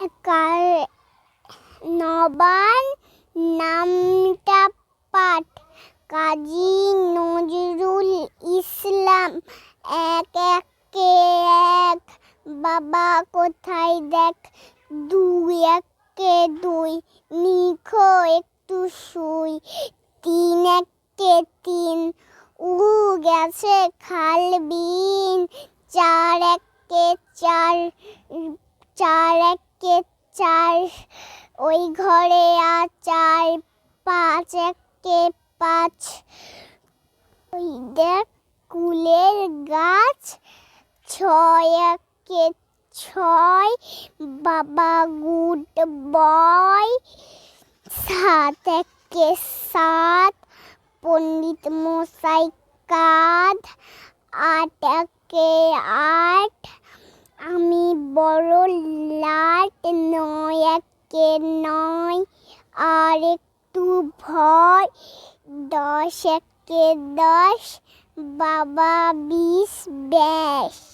কার নবান নামটা পাঠ। কাজী নজরুল ইসলাম, এক একে এক, বাবা কোথায় দেখ? দুই একে দুই, নিখো একটু শুই। তিন একে তিন, উ গেছে খাল বিন। চার একে চার চার একে চার, ওই ঘরে আর চার, পাঁচ, একে পাঁচ। ওই দেখ, কুলের গাছ, ছয়, একে ছয়, বাবা গুড বয়। সাত, একে সাত, পণ্ডিত মশাই কাঁধ। আট, একে আট, আমি বড় নয় একে নয় আর একটু ভয়। দশ একে দশ বাবা বিশ ব্যাস।